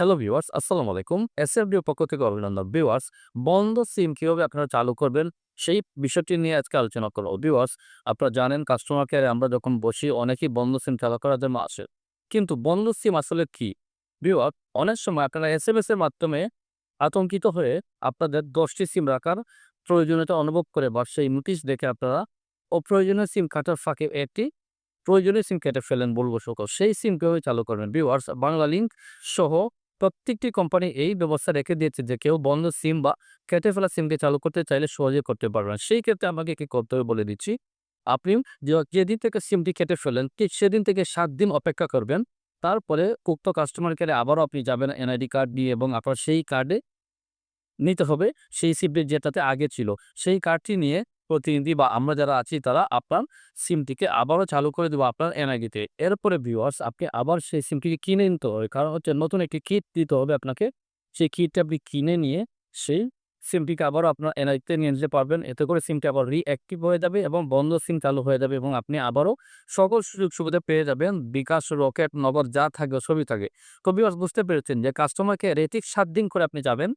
Hello viewers আসসালামু আলাইকুম এসএফডিও পক্ষ থেকে অভিনন্দন ভিউয়ার্স বন্ধ সিম কীভাবে আপনারা চালু করবেন, সেই বিষয়টি নিয়ে আজকে আলোচনা করব। ভিউয়ার্স আপনারা জানেন কাস্টমার কেয়ারে আমরা যখন বসি, অনেকেই বন্ধ সিম চালু করার জন্য আসে। কিন্তু বন্ধ সিম আসলে কি? ভিউয়ার অনেক সময় আপনারা এস এম এস এর মাধ্যমে আতঙ্কিত হয়ে আপনাদের দশটি সিম রাখার প্রয়োজনীয়তা অনুভব করে বা সেই নোটিশ দেখে আপনারা অপ্রয়োজনীয় সিম কাটার ফাঁকে একটি প্রয়োজনীয় সিম কেটে ফেলেন বলব সকল। সেই সিম কীভাবে চালু করবেন? ভিউয়ার্স বাংলা লিঙ্ক সহ প্রত্যেকটি কোম্পানি এই ব্যবস্থা রেখে দিয়েছে যে কেউ বন্ধ সিম বা কেটে ফেলা সিমকে চালু করতে চাইলে সহজে করতে পারবেন সেই ক্ষেত্রে আমাকে কি করতে হবে বলে দিচ্ছি, আপনি যেদিন থেকে সিমটি কেটে ফেলেন ঠিক সেদিন থেকে সাত দিন অপেক্ষা করবেন। তারপরে উক্ত কাস্টমার কেয়ারে আবারও আপনি যাবেন এনআইডি কার্ড নিয়ে এবং আপনার সেই কার্ডে নিতে হবে, সেই সিমটি যেটাতে আগে ছিল। সেই কার্ডটি নিয়ে প্রতিনিধি বা আমরা যারা আছি, তারা আপনার সিমটিকে আবারও চালু করে দেবো আপনার এনআইডিতে এরপরে ভিউয়ার্স আপনি আবার সেই সিমটিকে কিনে নিতে হবে। কারণ হচ্ছে নতুন একটি কিট দিতে হবে আপনাকে। সেই কিটটা আপনি কিনে নিয়ে সেই সিমটিকে আবারও আপনার এনআইডিতে নিয়ে যেতে পারবেন। এতে করে সিমটি আবার রিঅ্যাক্টিভ হয়ে যাবে এবং বন্ধ সিম চালু হয়ে যাবে এবং আপনি আবারও সকল সুযোগ সুবিধা পেয়ে যাবেন। বিকাশ রকেট নগদ যা থাকবে সবই থাকে। তো ভিউয়ার্স বুঝতে পেরেছেন যে কাস্টমারকে রেটিক সাত দিন করে আপনি যাবেন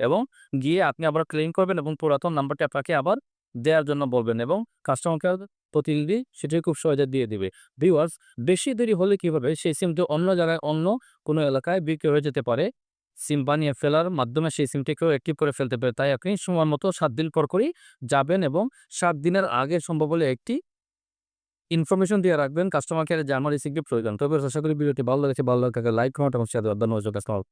এবং গিয়ে আপনি আবার ক্লেম করবেন এবং পুরাতন নাম্বারটি আপনাকে আবার দেওয়ার জন্য বলবেন এবং কাস্টমার কেয়ার প্রতিনিধি সেটি খুব সহজে দিয়ে দিবে। ভিউয়ার্স বেশি দেরি হলে কীভাবে? সেই সিমটি অন্য জায়গায়, অন্য কোনো এলাকায় বিক্রি হয়ে যেতে পারে। সিম বানিয়ে ফেলার মাধ্যমে সেই সিমটিকেও অ্যাক্টিভ করে ফেলতে পারে। তাই আপনি সময় মতো সাত দিন পর করেই যাবেন এবং সাত দিনের আগে সম্ভব হলে একটি ইনফরমেশন দিয়ে রাখবেন কাস্টমার কেয়ারে যে আমার প্রয়োজন। তবে আশা করি ভিডিওটি ভালো লেগেছে। ভালো লাগে লাইক কমেন্ট এবং শেয়ার দেওয়ার ধন্যবাদ কাস্টমার